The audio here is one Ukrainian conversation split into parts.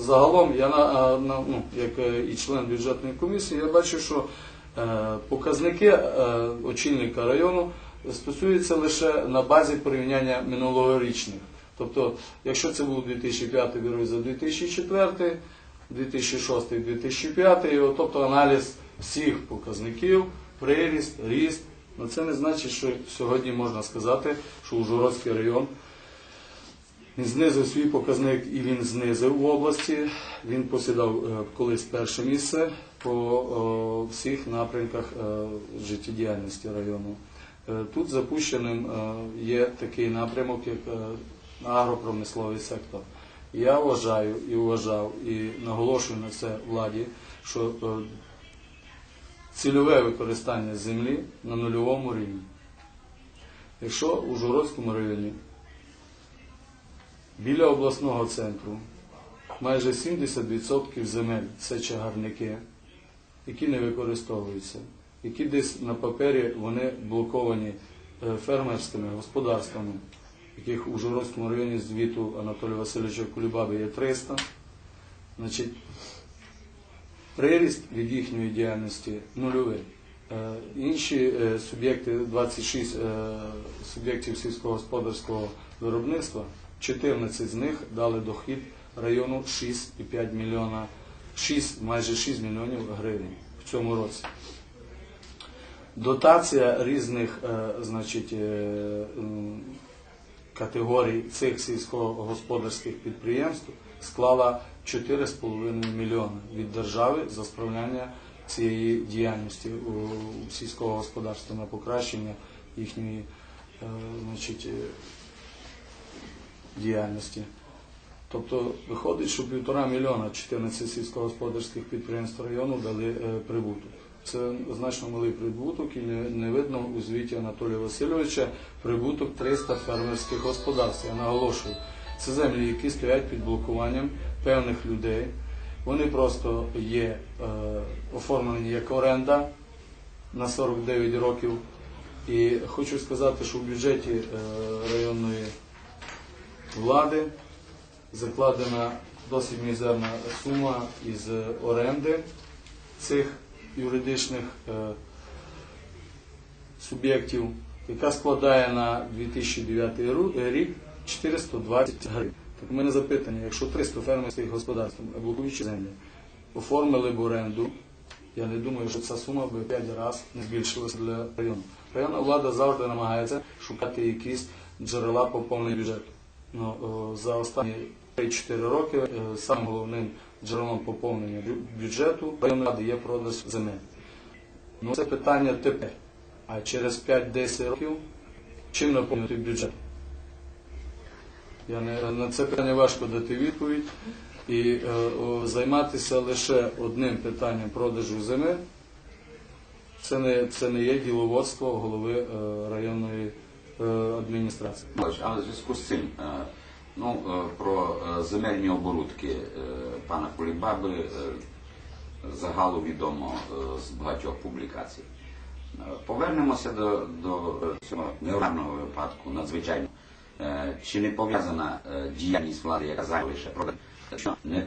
Загалом я ну, як е, і член бюджетної комісії, я бачу, що е, показники е, очільника району стосуються лише на базі порівняння минулорічних. Тобто, якщо це був 2005 беруть за 2004, 2006, 2005, тобто аналіз всіх показників, приріст, ріст. Ну, це не значить, що сьогодні можна сказати, що Ужгородський район він знизив свій показник і він знизив в області. Він посідав е, колись перше місце по всіх напрямках е, життєдіяльності району. Е, Тут запущеним є такий напрямок, як агропромисловий сектор. Я вважаю і вважав, і наголошую на це владі, що цільове використання землі на нульовому рівні. Якщо у Жородському районі біля обласного центру майже 70% земель це чагарники, які не використовуються, які десь на папері вони блоковані е, фермерськими господарствами, яких у Жородському районі звіту Анатолія Васильовича Кулібаби є 300. Значить, приріст від їхньої діяльності нульовий. Е, Інші е, суб'єкти, 26 е, суб'єктів сільськогосподарського виробництва, 14 з них дали дохід району 6,5 мільйона, 6, майже 6 мільйонів гривень в цьому році. Дотація різних е, значить, е, категорій цих сільськогосподарських підприємств склала 4,5 мільйони від держави за справляння цієї діяльності у, сільського господарства на покращення їхньої е, значить, діяльності. Тобто виходить, що півтора мільйона 14 сільськогосподарських підприємств району дали е, прибуток. Це значно малий прибуток і не, видно у звіті Анатолія Васильовича прибуток 300 фермерських господарств. Я наголошую, це землі, які стоять під блокуванням певних людей. Вони просто є е, оформлені як оренда на 49 років. І хочу сказати, що в бюджеті е, районної влади закладена досить мізерна сума із оренди цих юридичних е, суб'єктів, яка складає на 2009 рік 420 гривень. Так у мене запитання, якщо 300 фермерських господарств, блокуючі землі, оформили б оренду, я не думаю, що ця сума би 5 разів не збільшилася для району. Районна влада завжди намагається шукати якісь джерела поповнення бюджету. Ну, за останні 3-4 роки е, самим головним джерелом поповнення бюджету районної влади є продаж земель. Ну, це питання тепер. А через 5-10 років чим наповнити бюджет? Я не, на це питання важко дати відповідь. І е, о, займатися лише одним питанням продажу земель це не, це не є діловодство голови е, районної е, адміністрації. Миколаївич, Але в зв'язку з цим, е, ну, е, про е, земельні оборудки е, пана Кулібаби е, загалу відомо е, з багатьох публікацій. Е, Повернемося до, до цього неорганного випадку надзвичайно. Е, Чи не пов'язана е, діяльність влади, яка зайва лише продаж, що не е,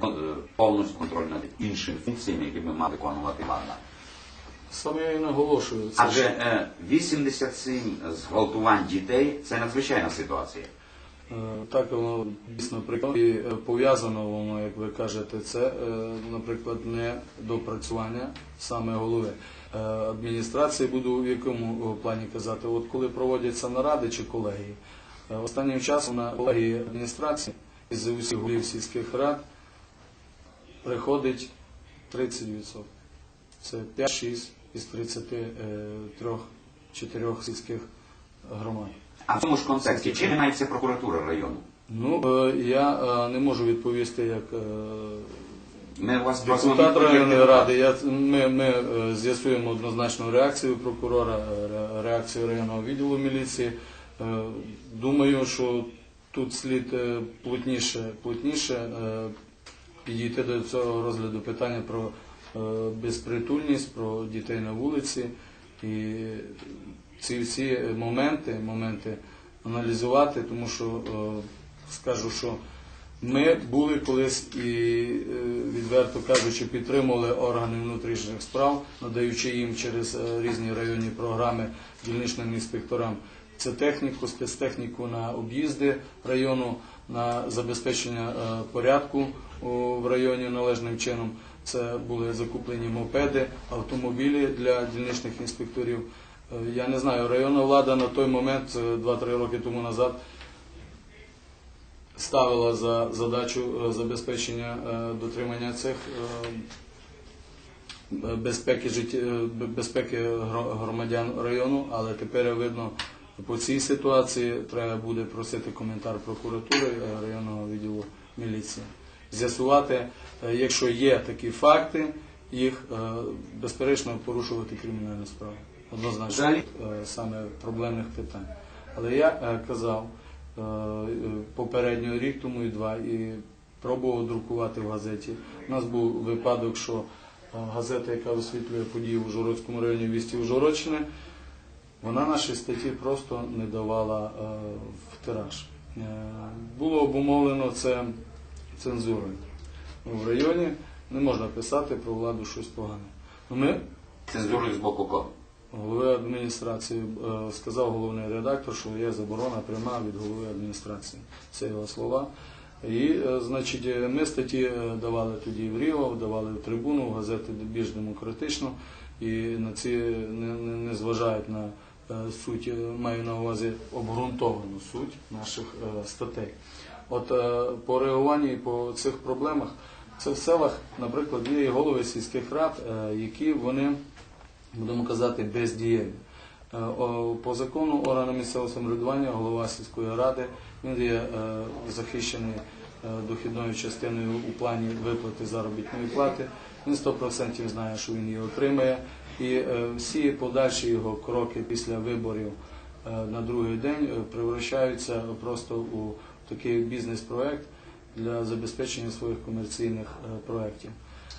повністю контроль над іншими функціями, які би мала виконувати влада? Саме я і наголошую. Це Адже е, 87 зґвалтувань дітей це надзвичайна ситуація. Е, Так, воно дійсно прикольно. І е, пов'язано воно, як ви кажете, це, е, наприклад, не допрацювання саме голови Е, адміністрації. Буду в якому е, плані казати, от коли проводяться наради чи колегії. е, Останнім часом на колегії адміністрації із усіх голів сільських рад приходить 30%. Це 5-6 із 33-4 сільських громад. А в цьому ж контексті чи не прокуратура району? Ну, е, я е, не можу відповісти як е, Ми вас депутат районної ради. Я, ми ми е, з'ясуємо однозначну реакцію прокурора, е, реакцію районного відділу міліції. Е, Думаю, що тут слід е, плотніше, плотніше е, підійти до цього розгляду питання про е, безпритульність, про дітей на вулиці. І ці всі моменти, моменти аналізувати, тому що е, скажу, що Ми були колись і, е, відверто кажучи, підтримували органи внутрішніх справ, надаючи їм через е, різні районні програми дільничним інспекторам це техніку, спецтехніку на об'їзди району, на забезпечення е, порядку в районі належним чином. Це були закуплені мопеди, автомобілі для дільничних інспекторів. Е, Я не знаю, районна влада на той момент, е, 2-3 роки тому назад, ставила за задачу е, забезпечення е, дотримання цих е, безпеки життя, е, безпеки громадян району, але тепер видно по цій ситуації треба буде просити коментар прокуратури е, районного відділу міліції. З'ясувати, е, якщо є такі факти, їх е, безперечно порушувати кримінальну справу. Однозначно е, саме проблемних питань. Але я казав попередньо рік тому і два і пробував друкувати в газеті. У нас був випадок, що газета, яка висвітлює події в Ужгородському районі вісті Ужгородщини, вона наші статті просто не давала в тираж. Було обумовлено це цензурою. В районі не можна писати про владу щось погане. Ну, Ми Цензурою з боку кого? Голови адміністрації е, сказав головний редактор, що є заборона пряма від голови адміністрації. Це його слова. І, е, значить, ми статті е, давали тоді в Ріо, давали в трибуну, в газети більш демократично, і на ці не, не, не зважають на е, суть, маю на увазі обґрунтовану суть наших е, статей. От е, по реагуванні і по цих проблемах, це в селах, наприклад, є і голови сільських рад, е, які вони будемо казати, бездієві. Е, По закону органу місцевого самоврядування, голова сільської ради, він є захищений дохідною частиною у плані виплати заробітної плати. Він 100% знає, що він її отримає. І всі подальші його кроки після виборів на другий день превращаються просто у такий бізнес-проект для забезпечення своїх комерційних е, проєктів.